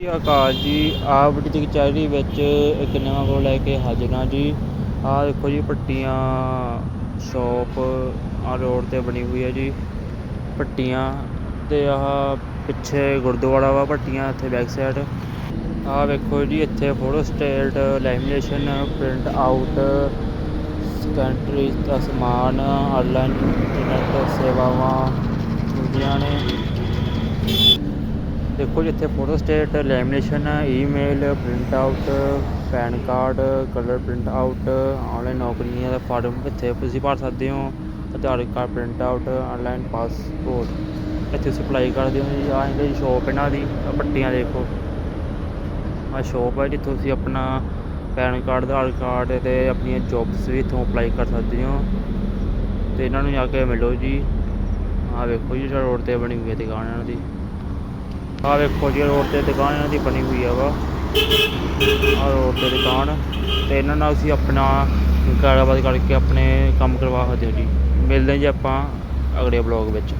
ਸਤਿ ਸ਼੍ਰੀ ਅਕਾਲ ਜੀ। ਆਪ ਦੀ ਕਚਹਿਰੀ ਵਿੱਚ ਇੱਕ ਨਵਾਂ ਕੋਲ ਲੈ ਕੇ ਹਾਜ਼ਰ ਹਾਂ ਜੀ। ਆਹ ਦੇਖੋ ਜੀ, ਪੱਟੀਆਂ ਸ਼ੌਪ ਆ ਰੋਡ ਤੇ ਬਣੀ ਹੋਈ ਹੈ ਜੀ। ਪੱਟੀਆਂ ਤੇ ਆਹ ਪਿੱਛੇ ਗੁਰਦੁਆਰਾ ਵਾ ਪੱਟੀਆਂ ਇੱਥੇ ਬੈਕ ਸਾਈਡ ਆਹ ਵੇਖੋ ਜੀ, ਇੱਥੇ photostat lamination print out ਸਕੈਂਟਰੀ ਦਾ ਸਮਾਨ ਆਨਲਾਈਨ ਇੰਟਰਨੈਟ ਸੇਵਾਵਾਂ ਹੁੰਦੀਆਂ ਨੇ। ਦੇਖੋ ਜਿੱਥੇ photostat lamination email print out pan card colour print out online ਨੌਕਰੀਆਂ ਦਾ ਫਾਰਮ ਇੱਥੇ ਤੁਸੀਂ ਭਰ ਸਕਦੇ ਹੋ, Aadhaar card print out online passport ਇੱਥੇ ਸਪਲਾਈ ਕਰਦੇ ਹੋ ਜੀ, ਆਹ ਇਹਦੀ ਸ਼ੋਪ ਇਹਨਾਂ ਦੀ ਪੱਟੀਆਂ ਦੇਖੋ। ਆਹ ਸ਼ੋਪ ਹੈ ਜਿੱਥੋਂ ਤੁਸੀਂ ਆਪਣਾ ਪੈਨ ਕਾਰਡ ਆਧਾਰ ਕਾਰਡ ਤੇ ਆਪਣੀਆਂ ਜੌਬਸ ਵੀ ਇੱਥੋਂ ਅਪਲਾਈ ਕਰ ਸਕਦੇ ਹੋ। ਤੇ ਇਹਨਾਂ ਨੂੰ ਜਾ ਕੇ ਮਿਲੋ ਜੀ। ਆਹ ਵੇਖੋ ਜੀ ਰੋਡ ਤੇ ਬਣੀ ਹੋਈ ਹੈ ਦੁਕਾਨ ਇਹਨਾਂ ਦੀ। ਆਹ ਵੇਖੋ ਜੀ, ਰੋਡ ਤੇ ਦੁਕਾਨ ਇਹਨਾਂ ਦੀ ਬਣੀ ਹੋਈ ਆ ਵਾ। ਆਹ ਰੋਡ ਤੇ ਦੁਕਾਨ ਤੇ ਇਹਨਾਂ ਨਾਲ ਅਸੀਂ ਆਪਣਾ ਗੱਲਬਾਤ ਕਰਕੇ ਆਪਣੇ ਕੰਮ ਕਰਵਾ ਸਕਦੇ ਹੋ ਜੀ। ਮਿਲਦੇ ਹਾਂ ਜੀ ਆਪਾਂ ਅਗਲੇ ਬਲੌਗ ਵਿੱਚ।